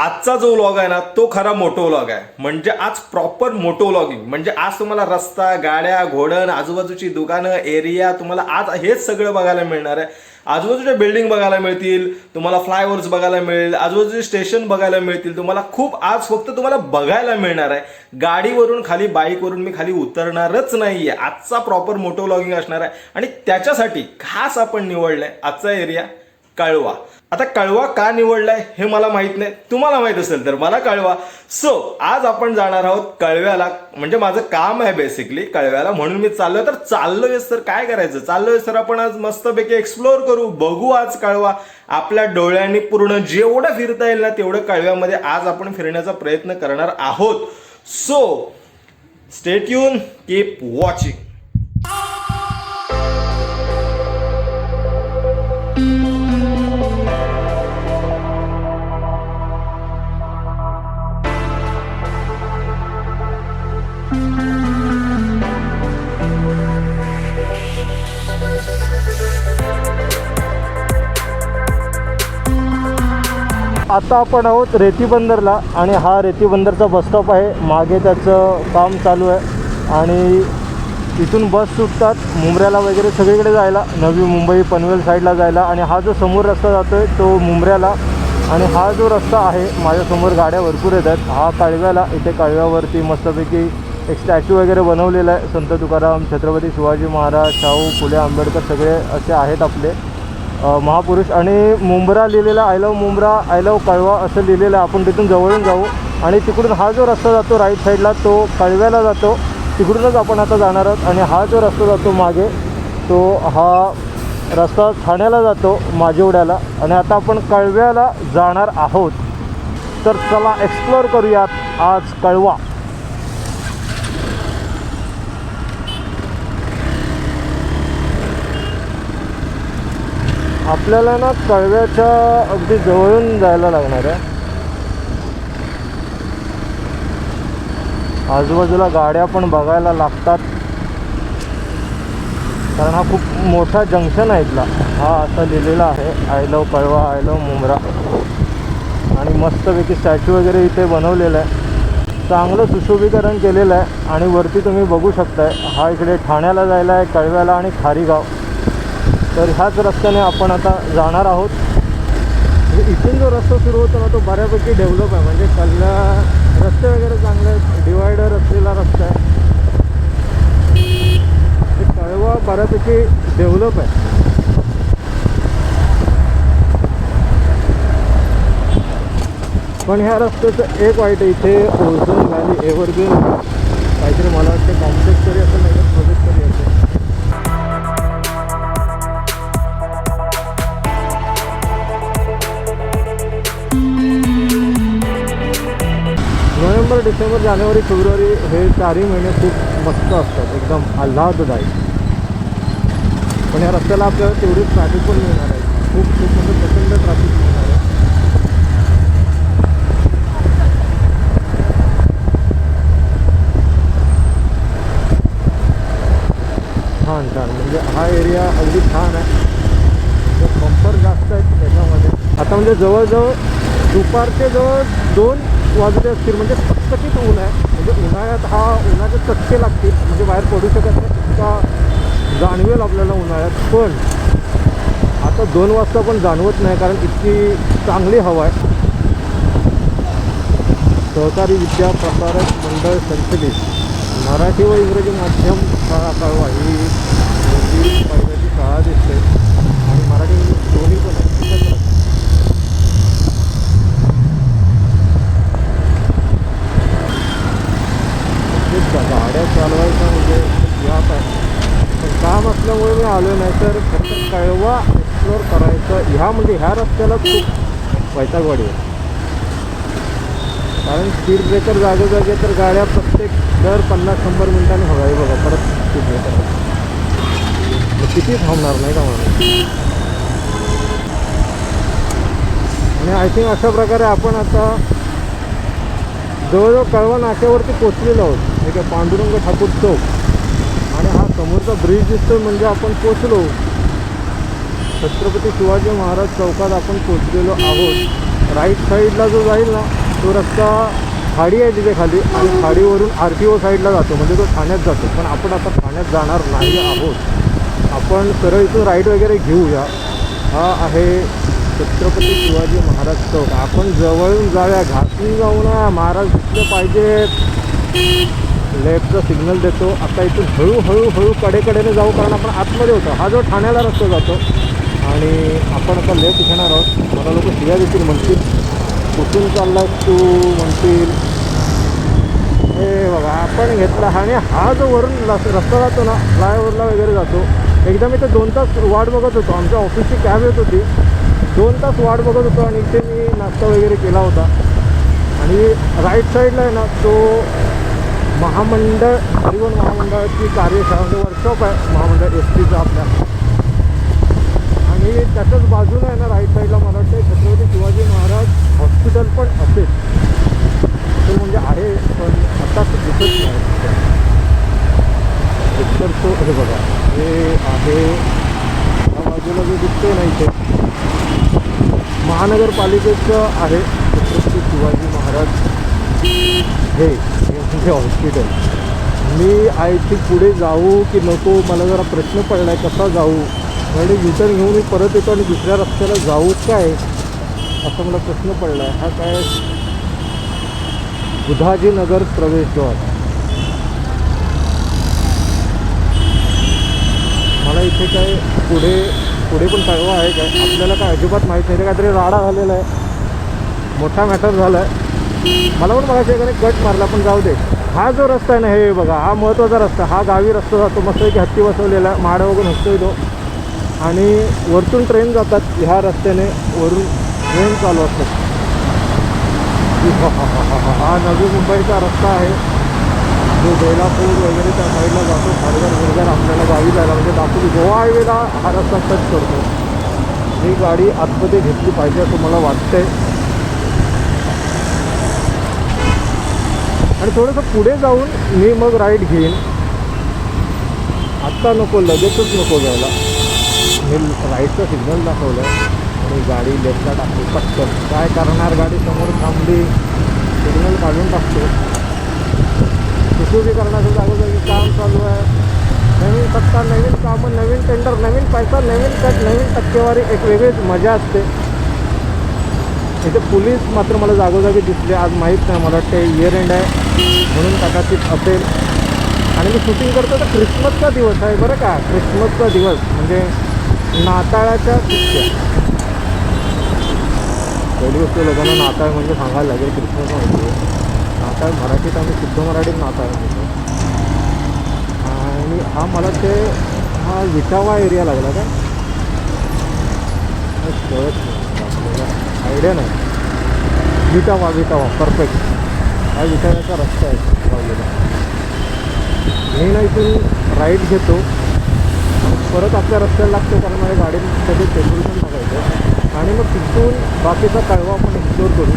आजचा जो व्लॉग आहे ना तो खरा मोटो व्लॉग आहे. म्हणजे आज प्रॉपर मोटो व्लॉगिंग म्हणजे आज तुम्हाला रस्ता गाड्या घोडण आजूबाजूची दुकानं एरिया तुम्हाला आज हेच सगळं बघायला मिळणार आहे. आजूबाजूच्या बिल्डिंग बघायला मिळतील तुम्हाला फ्लायओव्हर्स बघायला मिळेल आजूबाजूचे स्टेशन बघायला मिळतील. तुम्हाला खूप आज फक्त तुम्हाला बघायला मिळणार आहे. गाडीवरून खाली बाईकवरून मी खाली उतरणारच नाहीये. आजचा प्रॉपर मोटो व्लॉगिंग असणार आहे. आणि त्याच्यासाठी खास आपण निवडलं आहे आजचा एरिया कळवा. आता कळवा का निवडलाय हे मला माहीत नाही. तुम्हाला माहीत असेल तर मला कळवा. सो आज आपण जाणार आहोत कळव्याला. म्हणजे माझं काम आहे बेसिकली कळव्याला. म्हणून मी चाललोय. तर चाललोय तर काय करायचं? चाललोय तर आपण आज मस्तपैकी एक्सप्लोअर करू. बघू आज कळवा. आपल्या डोळ्यांनी पूर्ण जेवढं फिरता येईल ना तेवढं कळव्यामध्ये आज आपण फिरण्याचा प्रयत्न करणार आहोत. सो स्टेट युन कीप वॉचिंग आता आपण आहोत रेती बंदरला आणि हा रेती बंदरचा बस स्टॉप आहे. मागे त्याचं काम चालू आहे. आणि इथून बस सुटतात. मुंबऱ्याला वगैरे सगळीकडे जायला. नवी मुंबई पनवेल साईडला जायला. आणि हा जो समोर रस्ता जातो आहे तो मुंबऱ्याला आणि हा जो रस्ता आहे माझ्यासमोर गाड्या भरपूर येत आहेत. हा काळव्याला इथे काळव्यावरती मस्तपैकी एक स्टॅच्यू वगैरे बनवलेला आहे. संत तुकाराम छत्रपती शिवाजी महाराज शाहू फुले आंबेडकर सगळे असे आहेत आपले. महापुरुष आणि मुंब्रा लिहिलेला I love Mumbra I love Kalwa असं लिहिलेलं आहे. आपण तिथून जवळून जाऊ. आणि तिकडून हा जो रस्ता जातो राईट साईडला तो कळव्याला जातो. तिकडूनच आपण आता जाणार आहोत. आणि हा जो रस्ता जातो मागे तो हा रस्ता ठाण्याला जातो माजिवड्याला. आणि आता आपण कळव्याला जाणार आहोत. तर चला एक्सप्लोअर करूयात आज कळवा. आपल्याला ना कळव्याच्या अगदी जवळून जायला लागणार आहे. आजूबाजूला गाड्या पण बघायला लागतात. कारण हा खूप मोठा जंक्शन आहे इथला. हा असा लिहिलेला आहे I love Kalwa I love Mumbra. आणि मस्तपैकी स्टॅच्यू वगैरे इथे बनवलेला आहे. चांगलं सुशोभीकरण केलेलं आहे आणि वरती तुम्ही बघू शकताय हा इकडे ठाण्याला जायला आहे कळव्याला आणि खारीगाव. तर ह्याच रस्त्याने आपण आता जाणार आहोत. म्हणजे इथून जो रस्ता सुरू होतो ना तो बऱ्यापैकी डेव्हलप आहे. म्हणजे कल्ला रस्ते वगैरे चांगले आहेत. डिवायडर असलेला रस्ता आहे. कळवा बऱ्यापैकी डेव्हलप आहे. पण ह्या रस्त्याचं एक वाईट आहे इथे ओझोन व्हॅली एव्हरग्रीन काहीतरी मला वाटतं कॉम्प्लेक्स नोव्हेंबर डिसेंबर जानेवारी फेब्रुवारी हे चारही महिने खूप मस्त असतात एकदम आल्हाददायक पण या रस्त्याला आपल्याला तेवढी ट्रॅफिक पण मिळणार आहे. खूप खूप म्हणजे प्रचंड ट्रॅफिक मिळणार आहे. छान छान. म्हणजे हा एरिया अगदी छान आहे. बंपर जास्त आहेत त्याच्यामध्ये. आता म्हणजे जवळजवळ दुपारचे जवळ दोन वाजले असतील म्हणजे चकचकीत ऊन आहे. म्हणजे उन्हाळ्यात हा उन्हाचे चटके लागतील म्हणजे बाहेर पडू शकत नाही इतका जाणवेल आपल्याला उन्हाळ्यात. पण आता दोन वाजता पण जाणवत नाही कारण इतकी चांगली हवा आहे. सहकारी विद्या प्रसारक मंडळ संचलित. मराठी व इंग्रजी माध्यम शाळा कळवा ही पहिल्याची शाळा दिसते आणि मराठी इंग्लिश दोन्ही पण आहे एकत्र आहे. त्या गाड्या चालवायच्या म्हणजे यात आहे. पण काम असल्यामुळे मी आलो नाही तर फक्त कळवा एक्सप्लोअर करायचं. ह्या म्हणजे ह्या रस्त्याला खूप वैतागवाडी आहे. कारण स्पीड ब्रेकर जागोजागी तर गाड्या प्रत्येक दर पन्नास शंभर मिनिटांनी हवाई बघा. परत स्पीड ब्रेकर मग किती थांबणार नाही का म्हणून आणि आय थिंक अशा प्रकारे आपण आता जवळजवळ कळवा नाक्यावरती पोचलेलो आहोत. एका आहे पांडुरंग ठाकूर चौक आणि हा समोरचा ब्रिज दिसतो म्हणजे आपण पोचलो. छत्रपती शिवाजी महाराज चौकात आपण पोचलेलो आहोत. राईट साईडला जो जाईल ना तो रस्ता खाडी आहे तिथे खाली. आणि खाडीवरून आर टी ओ साईडला जातो. म्हणजे तो ठाण्यात जातो. पण आपण आता ठाण्यात जाणार नाही आहोत. आपण सरळ इथून राईट वगैरे घेऊया. हा आहे छत्रपती शिवाजी महाराज चौक. आपण जवळून जाऊया. घासून जाऊ ना महाराज दिसले पाहिजेत. लेफ्टचा सिग्नल देतो. आता इथून हळूहळू हळू कडेकडेने जाऊ कारण आपण आतमध्ये होतो. हा जो ठाण्याला रस्ता जातो आणि आपण आता लेफ्ट घेणार आहोत. मला लोक शिव्या देतील म्हणतील. कुठून चाललास तू? म्हणतील. हे बघा आपण घेतला. आणि हा जो वरून रस्ता जातो ना फ्लायओव्हरला वगैरे जातो. एकदा मी तर दोन तास वाट बघत होतो. आमच्या ऑफिसची कॅब येत होती. दोन तास वाट बघत होतो आणि इथे मी नाश्ता वगैरे केला होता. आणि राईट साईडला आहे ना तो महामंडळ परिवहन महामंडळाची कार्यशाळा म्हणजे वर्कशॉप आहे महामंडळ एस टीचं आपल्या. आणि त्याच्याच बाजूला आहे ना राईट साईडला मला वाटतं छत्रपती शिवाजी महाराज हॉस्पिटल पण असेल. ते म्हणजे आहे पण आता दिसत नाही. तर तो हे बघा हे आहे. त्या बाजूला जे दिसतो नाही ते महानगरपालिकेचं आहे छत्रपती शिवाजी महाराज. हे. हे हॉस्पिटल मी आय थिंक पुढे जाऊ की नको मला जरा प्रश्न पडला आहे कसा जाऊ? म्हणजे युटर्न घेऊन मी परत येतो आणि दुसऱ्या रस्त्याला जाऊ काय? असा मला प्रश्न पडला आहे हा काय? बुधाजी नगर प्रवेशद्वार. मला इथे काय पुढे पुढे पण कळवा आहे काय? आपल्याला काय अजिबात माहीत नाही. काहीतरी राडा झालेला आहे. मोठा मॅटर झाला आहे मला पण मला एकाने कट मारला पण जाऊ दे. हा जो रस्ता आहे ना हे बघा हा महत्त्वाचा रस्ता हा गावी रस्ता जातो मस्त की हत्ती बसवलेला आहे वगैरे हसतोय तो. आणि वरतून ट्रेन जातात ह्या रस्त्याने वरून ट्रेन चालू असतात. हा नवी मुंबईचा रस्ता आहे. जो बेलापूर वगैरे त्या साईडला जातो खारघर गुरघर आपल्याला गावी जायला म्हणजे दापूर गोवा हायवेला हा रस्ता टच करतो. ही गाडी आतमध्ये घेतली पाहिजे असं मला वाटतंय. आणि थोडंसं पुढे जाऊन मी मग राईड घेईन. आत्ता नको लगेचच नको जायला. मी राईटचा सिग्नल दाखवलं आणि गाडी लेफ्टला टाकली पटकन. काय करणार गाडी? समोर थांबली. सिग्नल काढून टाकतो. सुशोभीकरणाचं जागोजागी काम चालू आहे. नवीन सत्ता नवीन कामं नवीन टेंडर नवीन पैसा नवीन कट नवीन टक्केवारी एक वेगळीच मजा असते. इथे पोलीस मात्र मला जागोजागी दिसले आज माहीत नाही मला वाटते इयर एंड आहे. म्हणून कदाचित असेल. आणि मी शूटिंग करतो तर क्रिसमसचा दिवस आहे बरं का? क्रिसमसचा दिवस म्हणजे नाताळाच्या सुट्ट्या. पहिली गोष्ट लोकांना नाताळ म्हणजे सांगायला लागेल क्रिसमस म्हणजे. नाताळ मराठीत आम्ही शुद्ध मराठीत नाताळ म्हणतो आणि हा मला ते हा विटावा एरिया लागला का? हे नाही. आयडिया नाही विटावा विटावा परफेक्ट हा विटाव्याचा रस्ता आहे. बाजूला मी ना इथून राईट घेतो. परत आपल्या रस्त्याला लागतो कारण माझ्या गाडीत सगळे पण टाकायचं आणि मग तिथून बाकीचा कळवा आपण एक्सप्लोर करू.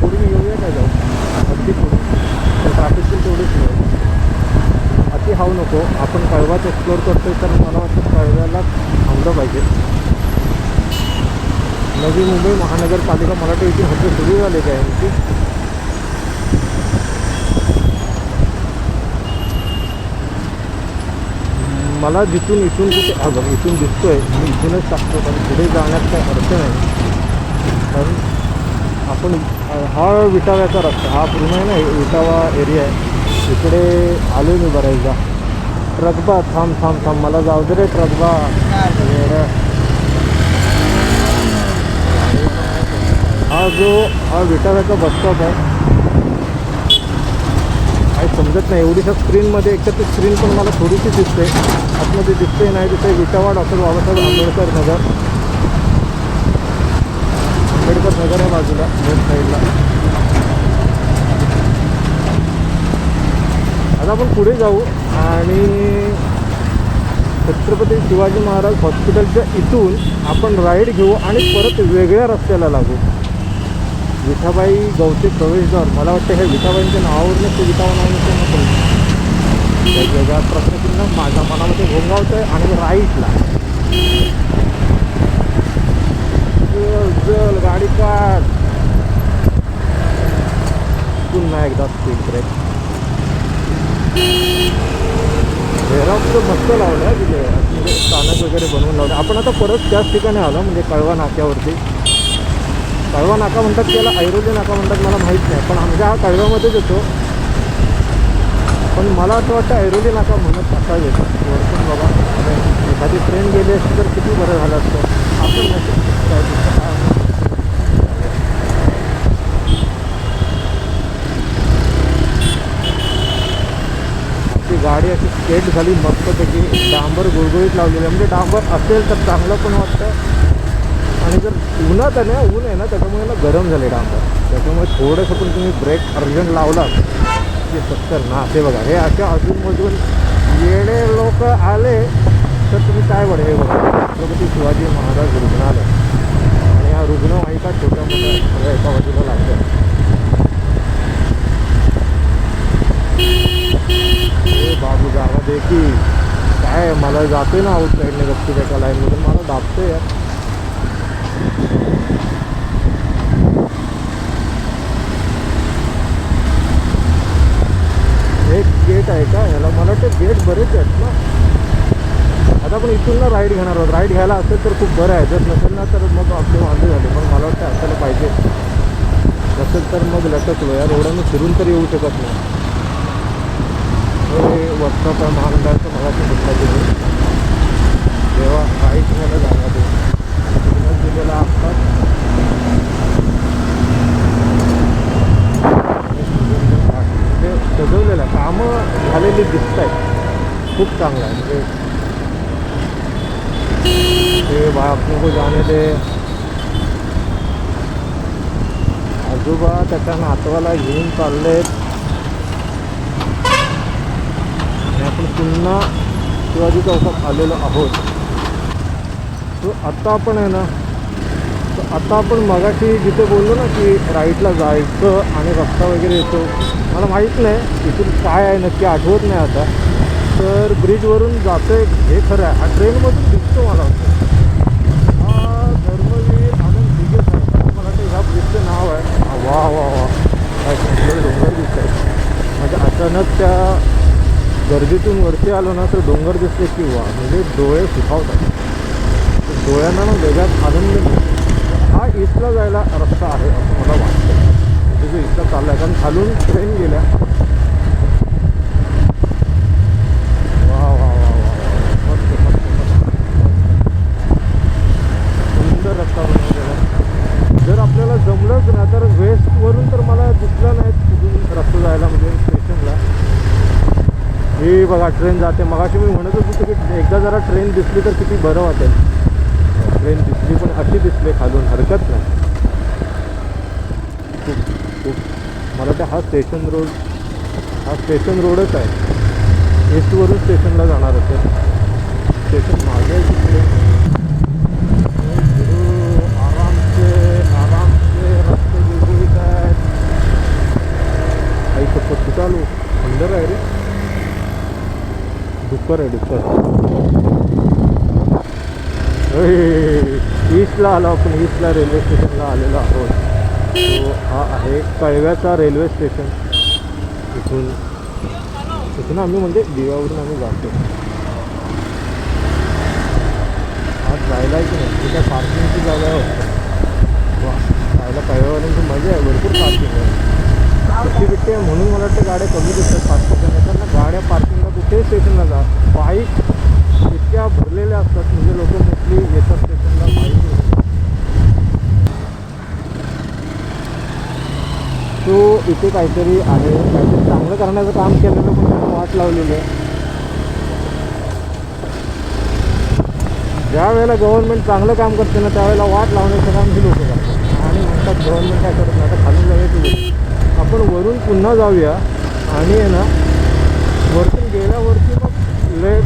पुढे येऊया काय जाऊ? अगदी पुढे. तर ट्रॅफिकची तेवढीच अति हाव नको. आपण कळवाच एक्सप्लोर करतोय तर मला वाटतं कळव्याला थांबलं पाहिजे नवी मुंबई महानगरपालिका वाटतं इथे हद्द सुरू झाले काय यांची मला जिथून इथून कुठे बघ इथून दिसतोय. मी इथूनच टाकतो कारण पुढे जाण्यात काही अर्थ नाही. कारण आपण हा विटाव्याचा रस्ता हा पूर्ण आहे ना विटावा एरिया आहे. इकडे आलो मी बऱ्याचदा. ट्रकबा थांब थांब थांब. मला जाऊ दे रे ट्रकबा येड्या. हा जो हा विटाव्याचा बसस्टॉप आहे. काही समजत नाही एवढीशा स्क्रीनमध्ये एक तर ती स्क्रीन पण मला थोडीशी दिसते. आतमध्ये दिसते नाही दिसते विटावा डॉक्टर बाबासाहेब आंबेडकर नगर. आंबेडकर नगर आहे बाजूला लेफ्ट साईडला आता आपण पुढे जाऊ आणि छत्रपती शिवाजी महाराज हॉस्पिटलच्या इथून आपण राईड घेऊ आणि परत वेगळ्या रस्त्याला लागू. विठाबाई गवते प्रवेशद्वार. मला वाटतं हे विठाबाईंच्या नावावरूनच ते विठावा नाव वेगळ्या नको वेगवेगळ्या प्रश्नचिन्ह माझ्या मनामध्ये घोंगावतं आहे आणि राईटला. जल जल गाडी काढ. पुन्हा एकदा स्पीड ब्रेक झेरॉक्स मस्त लावलं आहे तिथे. म्हणजे स्थानक वगैरे बनवून लावलं. आपण आता परत त्याच ठिकाणी आलो म्हणजे कळवा नाक्यावरती. कळवा नाका म्हणतात त्याला ऐरोली नाका म्हणतात मला माहीत नाही. पण आमच्या हा कळव्यामध्येच येतो. पण मला असं वाटतं ऐरोली नाका म्हणत असाच येतो वरतून बाबा एखादी ट्रेन गेली असती तर किती बरं झालं असतं. आपण नसेल ती गाडी अशी स्केट झाली मस्तपैकी. डांबर गुळगुळीत लावलेली आहे. म्हणजे डांबर असेल तर चांगलं पण वाटतं. आणि जर उन्हात आहे ना ऊन आहे ना त्याच्यामुळे ना गरम झाले डांबर. त्याच्यामुळे थोडंसं पण तुम्ही ब्रेक अर्जंट लावला की सत्तर ना ते बघा. हे असे अजूनमधून येणे लोक आले तर तुम्ही काय बघा हे बघा. छत्रपती शिवाजी महाराज रुग्णालय. आणि हा रुग्णवाहिका छोट्या मोठ्या एका बाजूला लागतो बाबू जागा दे की. काय मला जाते ना आउट साईडने गप्पी त्याच्या लाईनमधून मला दाबते यार. एक गेट आहे का? याला मला वाटतं गेट बरेच आहेत ना. आता आपण इथून ना राईड घेणार आहोत. राईड घ्यायला असेल तर खूप बरं आहे. जर नसेल ना तर मग आपले वांदे झाले. पण मला वाटतं असायला पाहिजे. नसेल तर मग लटकलो या रोडानं फिरून तर येऊ शकत नाही. हे महामंडळाचं मला म्हटलं गेलं तेव्हा राईट घ्यायला जागा असतात सजवलेलं कामं झालेली दिसत आहेत खूप चांगलं आहे. म्हणजे ते बाप जाणे ते. आजोबा त्याच्या नातवाला घेऊन चाललेत. आणि आपण पुन्हा शिवाजी चौकात आलेलो आहोत. तो आता आपण आहे ना तर आता आपण मगाशी जिथे बोललो ना की राईटला जायचं आणि रस्ता वगैरे येतो मला माहीत नाही इथून काय आहे नक्की आठवत नाही आता. तर ब्रिजवरून जातो आहे हे खरं आहे. हा ट्रेनमधून दिसतो मला. वाटतं हा धर्मवीर आनंद दिगे साहेब मला वाटतं ह्या ब्रिजचं नाव आहे. वा वा वा. काय सुंदर डोंगर दिसत आहे म्हणजे अचानक त्या गर्दीतून वरती आलो ना तर डोंगर दिसले की वा म्हणजे डोळे सुखावतात. डोळ्यांना ना वेगात आनंद मिळतो. हा ईस्टला जायला रस्ता आहे असं मला वाटतं तिथे म्हणजे जो ईस्टला चालला आहे कारण खालून ट्रेन गेल्या. वा वा वा वा वा. मस्त मस्त मस्त. सुंदर रस्ता बनवलेला. जर आपल्याला जमलंच ना तर वेस्टवरून तर मला दिसलं नाही तिथून रस्ता जायला म्हणजे स्टेशनला हे बघा ट्रेन जाते. मगाशी मी म्हणत होतो की एकदा जरा ट्रेन दिसली तर किती बरं वाटेल. ट्रेन दिसली पण अशी दिसली खालून हरकत नाही. खूप खूप. मला वाटतं हा स्टेशन रोड हा स्टेशन रोडच आहे. ईस्टवरून स्टेशनला जाणार होते स्टेशन मागे आहे तिकडे आरामचे आरामचे रस्ते गुळगुळीत आहेत. आई शपथ चालू? आलो आहे रे. डुक्कर आहे डुक्कर ईस्टला आलो आपण ईस्टला रेल्वे स्टेशनला आलेलो आहोत. तो हा आहे कळव्याचा रेल्वे स्टेशन इथून इथून आम्ही म्हणजे दिव्यावरून आम्ही जातो. आज जायला की नाही तिथे पार्किंगची जागा आहे. वा जायला कळव्यावाल्यांची मजा आहे भरपूर पार्किंग आहे. सुट्टी बिट्टी आहे म्हणून मला वाटतं गाड्या कमी दिसतात. पार्किंग नाही तर ना गाड्या पार्किंगला कुठेही स्टेशनला जा. बाईक इतक्या भरलेल्या असतात म्हणजे लोक मोस्टली येतात स्टेशनला माहिती तो इथे काहीतरी आहे काहीतरी चांगलं करण्याचं काम केलेलं पण त्यांना वाट लावलेली आहे. ज्या वेळेला गव्हर्नमेंट चांगलं काम करते ना त्यावेळेला वाट लावण्याचं काम ही लोक करतात. आणि म्हणतात गव्हर्नमेंट काय करत नाही आता खालून जाऊया आपण वरून पुन्हा जाऊया आणि आहे ना वरतून गेल्यावरती मग लेट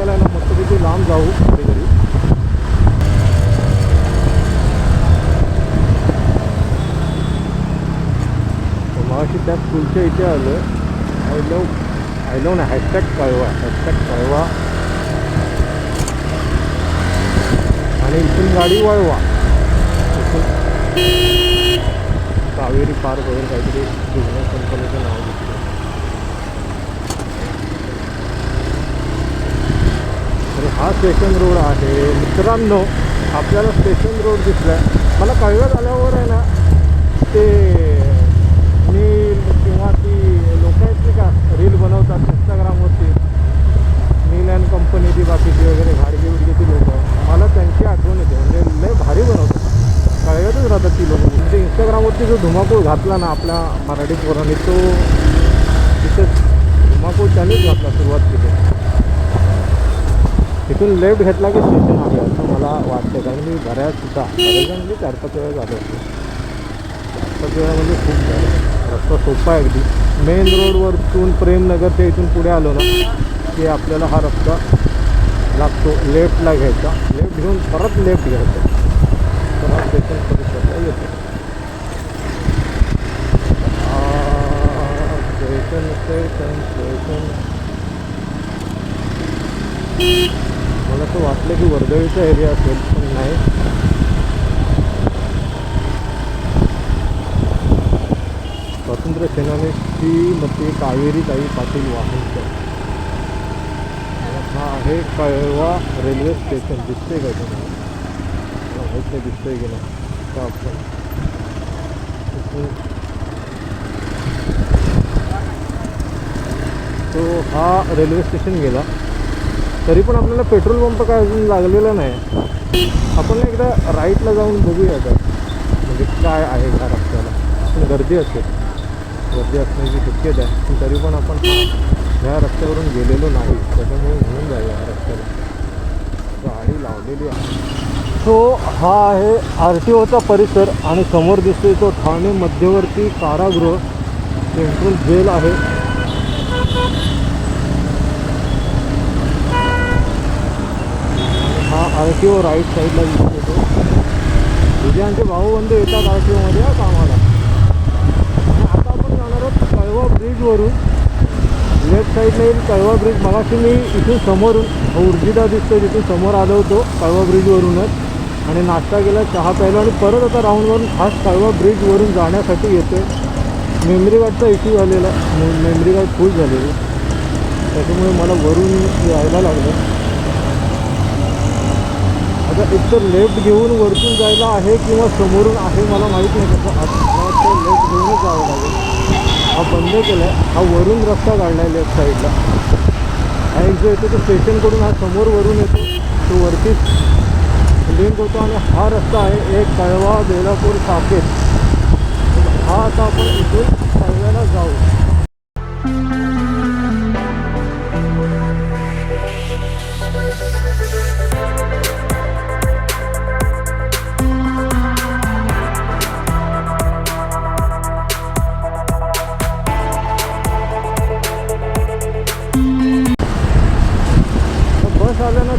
शॉट ना मस्तपैकी लांब जाऊ कुठेतरी. मगाशी त्या स्कूलच्या इथे आलं आय लव आय लव ना हॅशटॅग कळवा हॅशटॅग कळवा. आणि इथून गाडी वळवा. इथून. कावेरी पार्क वगैरे काहीतरी बिझनेस कंपनीचं नाव घेतलं तर हा स्टेशन रोड आहे. मित्रांनो आपल्याला स्टेशन रोड दिसला मला कळव्यात आल्यावर आहे ना ते मी किंवा ती लोक आहेत नाही का रील बनवतात इंस्टाग्रामवरती नील अँड कंपनी ती बाकीची वगैरे घाडगे बिडगेची लोक. मला त्यांची आठवण येते. म्हणजे लय भारी बनवतात. कळव्यातच राहतात ती लोक. म्हणजे इंस्टाग्रामवरती जो धुमाकूळ घातला ना आपल्या मराठी पोरांनी तो तिथेच धुमाकूळ त्यानेच घातला सुरुवात केली. तिथून लेफ्ट घेतला की स्टेशन आहे असं मला वाटतं कारण मी बऱ्याच सुद्धा म्हणजे चार पाच वेळा झालो होतो चार पाच वेळा म्हणजे खूप झालं रस्ता सोपा आहे अगदी. मेन रोडवरतून प्रेमनगर ते इथून पुढे आलो ना की आपल्याला हा रस्ता लागतो लेफ्टला घ्यायचा. लेफ्ट घेऊन परत लेफ्ट घ्यायचा. तर हा स्टेशन परिसरला येतो. आ, स्टेशन स्टेशन स्टेशन असं वाटलं की वर्दळीचा एरिया असेल पण नाही. स्वातंत्र्य सेनानीची मते कावेरी ताई पाटील वाहनकर. हा आहे कळवा रेल्वे स्टेशन दिसते का तुम्हाला? मला माहीत नाही दिसतंय की नाही. तर आपण? तो हा रेल्वे स्टेशन गेला. तरी पण आपल्याला पेट्रोल पंप काय अजून लागलेला नाही. आपण ना एकदा राईटला जाऊन बघूया का म्हणजे काय आहे ह्या रस्त्याला. पण गर्दी असेल. गर्दी असण्याची शक्यता आहे. पण तरी पण आपण ह्या रस्त्यावरून गेलेलो नाही. त्याच्यामुळे घेऊन जाऊया ह्या रस्त्याला. गाडी लावलेली आहे. सो हा आहे आर टी ओचा परिसर आणि समोर दिसतोय तो ठाणे मध्यवर्ती कारागृह. सेंट्रल जेल आहे हा आर टी ओ राईट साईडला दिसतो तो. विजयांचे भाऊबंधू येतात आर टी ओमध्ये हा कामाला. आता आपण जाणार आहोत कळवा ब्रिजवरून लेफ्ट साईडला येईल कळवा ब्रिज मगाशी मी इथून समोर उर्जिदा दिसतो तिथून समोर आलो होतो कळवा ब्रिजवरूनच आणि नाश्ता केला चहा प्यायला आणि परत आता राऊंडवरून खास कळवा ब्रिजवरून जाण्यासाठी येतो मेमरी कार्डचा इश्यू झालेला. मेमरी कार्ड फुल झालेली. त्याच्यामुळे मला वरून यायला लागलं. आता एकतर लेफ्ट घेऊन वरतून जायला आहे किंवा समोरून आहे मला माहीत नाही कसं आता लेफ्ट घेऊनच जावं लागेल. हा बंद केला आहे हा वरून रस्ता काढला आहे लेफ्ट साईडला. हा एक जो येतो तो स्टेशनकडून हा समोर वरून येतो. तो वरतीच लिंक होतो आणि हा रस्ता आहे एक कळवा बेलापूर साकेत. हा आता आपण इथून कळव्याला जाऊ.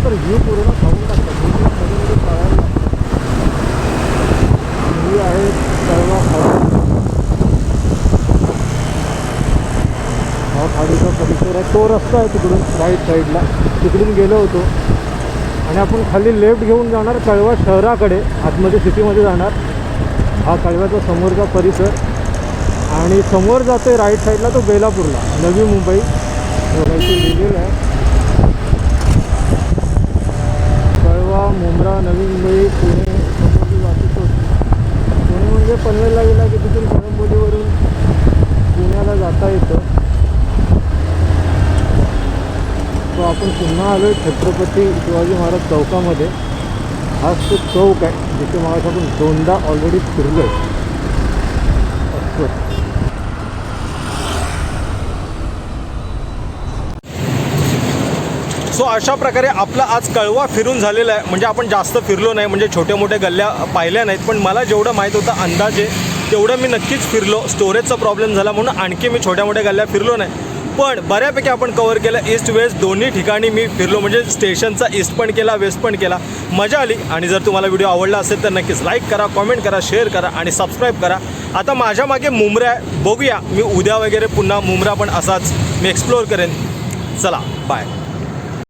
तर आल्यानंतर व्ह्यू पूर्ण खाऊन टाकतात. मध्ये कळायला ही आहे कळवा खाडी. हा खाडीचा परिसर आहे. तो रस्ता आहे तिकडून राईट साईडला तिकडून गेलो होतो. आणि आपण खाली लेफ्ट घेऊन जाणार कळवा शहराकडे. आतमध्ये सिटीमध्ये जाणार. हा कळव्याचा समोरचा परिसर. आणि समोर जाते राईट साईडला तो बेलापूरला. नवी मुंबई. बघायची लिहिलेलं आहे कळवा मुंब्रा नवी मुंबई पुणे समोरची वाहतूक पुणे म्हणजे पनवेलला गेला की तिथून कळंबोलीवरून पुण्याला जाता येतं. तो आपण पुन्हा आलो आहे छत्रपती शिवाजी महाराज चौकामध्ये. हाच तो चौक आहे जिथे महाराज आपण दोनदा ऑलरेडी फिरलो आहे सो अशा प्रकारे आपला आज कळवा फिरून झालेला आहे. म्हणजे आपण जास्त फिरलो नाही म्हणजे छोट्या मोठ्या गल्ल्या पाहिल्या नाहीत. पण मला जेवढं माहीत होतं अंदाजे तेवढं मी नक्कीच फिरलो. स्टोरेजचा प्रॉब्लेम झाला म्हणून आणखी मी छोट्या मोठ्या गल्ल्या फिरलो नाही. पण बऱ्यापैकी आपण कवर केलं ईस्ट वेस्ट दोन्ही ठिकाणी मी फिरलो. म्हणजे स्टेशनचा ईस्ट पण केला वेस्ट पण केला. मजा आली. आणि जर तुम्हाला व्हिडिओ आवडला असेल तर नक्कीच लाईक करा कॉमेंट करा शेअर करा आणि सबस्क्राईब करा. आता माझ्या मागे मुंबऱ्या आहे. बघूया मी उद्या वगैरे पुन्हा मुंबरा पण असाच मी एक्सप्लोअर करेन. चला बाय